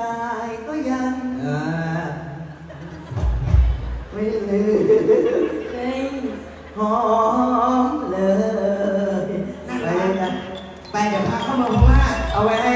ตายก็ยังไม่ลืมหอมเลยไปเลยนะไปเดี๋ยวพาเข้ามาเพราะว่าเอาไว้ให้